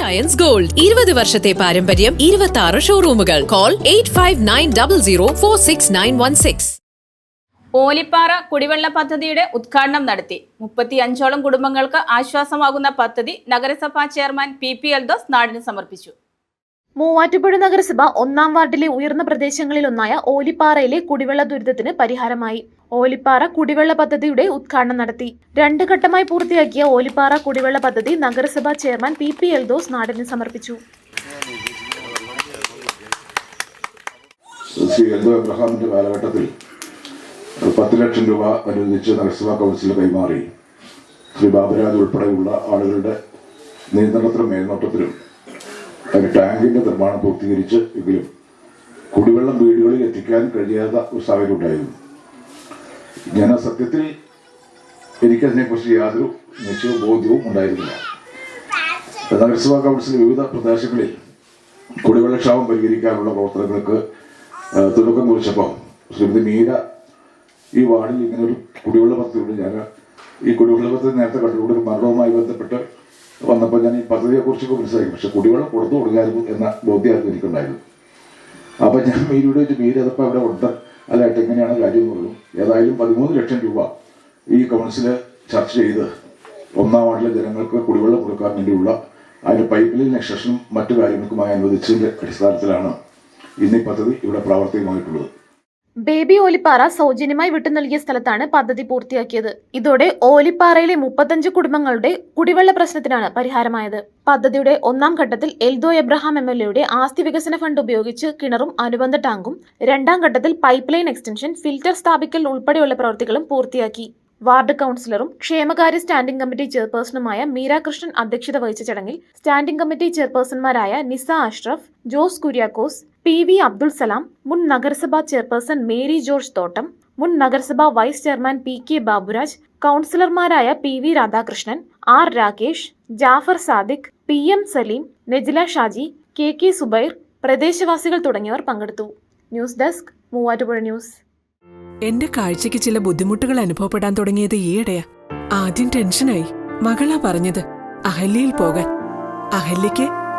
Ions gold ഇരുപത് വർഷത്തെ പാരമ്പര്യം ഇരുപത്തി ആറ് ഷോറൂമുകൾ call eight five nine double zero four six nine one six Olippara കുടിവെള്ള പദ്ധതിയുടെ ഉദ്ഘാടനം നടത്തി. മുപ്പത്തി അഞ്ചോളം കുടുംബങ്ങൾക്ക് ആശ്വാസമാകുന്ന പദ്ധതി നഗരസഭാ ചെയർമാൻ പി പി എൽദോസ് നാടിന് സമർപ്പിച്ചു. മൂവാറ്റുപുഴ നഗരസഭ ഒന്നാം വാർഡിലെ ഉയർന്ന പ്രദേശങ്ങളിലൊന്നായ ഓലിപ്പാറയിലെ കുടിവെള്ള ദുരിതത്തിന് പരിഹാരമായി. ഓലിപ്പാറ കുടിവെള്ള പദ്ധതിയുടെ ഉദ്ഘാടനം നടത്തി. രണ്ട് ഘട്ടമായി പൂർത്തിയാക്കിയ ഓലിപ്പാറ കുടിവെള്ള പദ്ധതി നഗരസഭാ ചെയർമാൻ പി പി എൽദോസ് നാടിന് സമർപ്പിച്ചു. എബ്രഹാമിന്റെ കാലഘട്ടത്തിൽ പത്ത് ലക്ഷം രൂപ അനുവദിച്ച് നഗരസഭാ കൗൺസിൽ കൈമാറി. ശ്രീ ബാബുരാജ് ഉൾപ്പെടെയുള്ള ആളുകളുടെ നിയന്ത്രണത്തിലും മേൽനോട്ടത്തിലും ഒരു ടാങ്കിന്റെ നിർമ്മാണം പൂർത്തീകരിച്ച് എങ്കിലും കുടിവെള്ളം വീടുകളിൽ എത്തിക്കാൻ കഴിയാത്ത ഒരു സാഹചര്യം ഉണ്ടായിരുന്നു. ഞാൻ ആ സത്യത്തിൽ എനിക്കതിനെക്കുറിച്ച് യാതൊരു നിശ്ചയവും ബോധ്യവും ഉണ്ടായിരുന്നില്ല. നഗരസഭാ കൗൺസിൽ വിവിധ പ്രദേശങ്ങളിൽ കുടിവെള്ളക്ഷാമം പരിഹരിക്കാനുള്ള പ്രവർത്തനങ്ങൾക്ക് തുടക്കം കുറിച്ചപ്പോൾ ശ്രീമതി മീര ഈ വാർഡിൽ ഇങ്ങനെ ഒരു കുടിവെള്ള പദ്ധതിയുണ്ട് ഞാൻ ഈ കുടിവെള്ള പദ്ധതി നേരത്തെ കണ്ടുകൊണ്ട് മരണവുമായി ബന്ധപ്പെട്ട് വന്നപ്പോൾ ഞാൻ ഈ പദ്ധതിയെ കുറിച്ചൊക്കെ മനസ്സിലാക്കി. പക്ഷെ കുടിവെള്ളം കൊടുത്തു കൊടുക്കായിരുന്നു എന്ന ബോധ്യമായിരുന്നു എനിക്കുണ്ടായിരുന്നു. അപ്പൊ ഞാൻ മീരയുടെ വെച്ച് മീര് അതപ്പോൾ അവിടെ ഉണ്ട്. അല്ലായിട്ട് എങ്ങനെയാണ് കാര്യം എന്ന് പറഞ്ഞു. ഏതായാലും പതിമൂന്ന് ലക്ഷം രൂപ ഈ കൗൺസിൽ ചർച്ച ചെയ്ത് ഒന്നാം വാർഡിലെ ജനങ്ങൾക്ക് കുടിവെള്ളം കൊടുക്കാൻ വേണ്ടിയുള്ള അതിന്റെ പൈപ്പ് ലൈൻ എക്സ്റ്റൻഷനും മറ്റു കാര്യങ്ങൾക്കുമായി അനുവദിച്ചതിന്റെ അടിസ്ഥാനത്തിലാണ് ഇന്ന് ഈ പദ്ധതി ഇവിടെ പ്രാവർത്തികമായിട്ടുള്ളത്. ബേബി ഓലിപ്പാറ സൗജന്യമായി വിട്ടു നൽകിയ സ്ഥലത്താണ് പദ്ധതി പൂർത്തിയാക്കിയത്. ഇതോടെ ഓലിപ്പാറയിലെ മുപ്പത്തഞ്ച് കുടുംബങ്ങളുടെ കുടിവെള്ള പ്രശ്നത്തിനാണ് പരിഹാരമായത്. പദ്ധതിയുടെ ഒന്നാം ഘട്ടത്തിൽ എൽദോ എബ്രഹാം എം എൽ എയുടെ ആസ്തി വികസന ഫണ്ട് ഉപയോഗിച്ച് കിണറും അനുബന്ധ ടാങ്കും രണ്ടാം ഘട്ടത്തിൽ പൈപ്പ് ലൈൻ എക്സ്റ്റൻഷൻ ഫിൽറ്റർ സ്ഥാപിക്കൽ ഉൾപ്പെടെയുള്ള പ്രവൃത്തികളും പൂർത്തിയാക്കി. വാർഡ് കൗൺസിലറും ക്ഷേമകാര്യ സ്റ്റാൻഡിംഗ് കമ്മിറ്റി ചെയർപേഴ്സണുമായ മീര കൃഷ്ണൻ അധ്യക്ഷത വഹിച്ച ചടങ്ങിൽ സ്റ്റാൻഡിംഗ് കമ്മിറ്റി ചെയർപേഴ്സൺമാരായ നിസ അഷ്റഫ് ജോസ് കുര്യാക്കോസ് പി വി അബ്ദുൾ സലാം മുൻ നഗരസഭാ ചെയർപേഴ്സൺ മേരി ജോർജ് തോട്ടം മുൻ നഗരസഭാ vice chairman P K Baburaj കൗൺസിലർമാരായ P V Radhakrishnan R Rakesh Jafar Sadiq P M Saleem Nejila Shaji K K Subair പ്രദേശവാസികൾ തുടങ്ങിയവർ പങ്കെടുത്തു. News desk Muvattupuzha news. എന്റെ കാഴ്ചയ്ക്ക് ചില ബുദ്ധിമുട്ടുകൾ അനുഭവപ്പെടാൻ തുടങ്ങിയത് ഈയിടെയാ. ആദ്യം ടെൻഷനായി. മകളാ പറഞ്ഞത് അഹല്യയിൽ പോകാൻ. അഹല്യയ്ക്ക്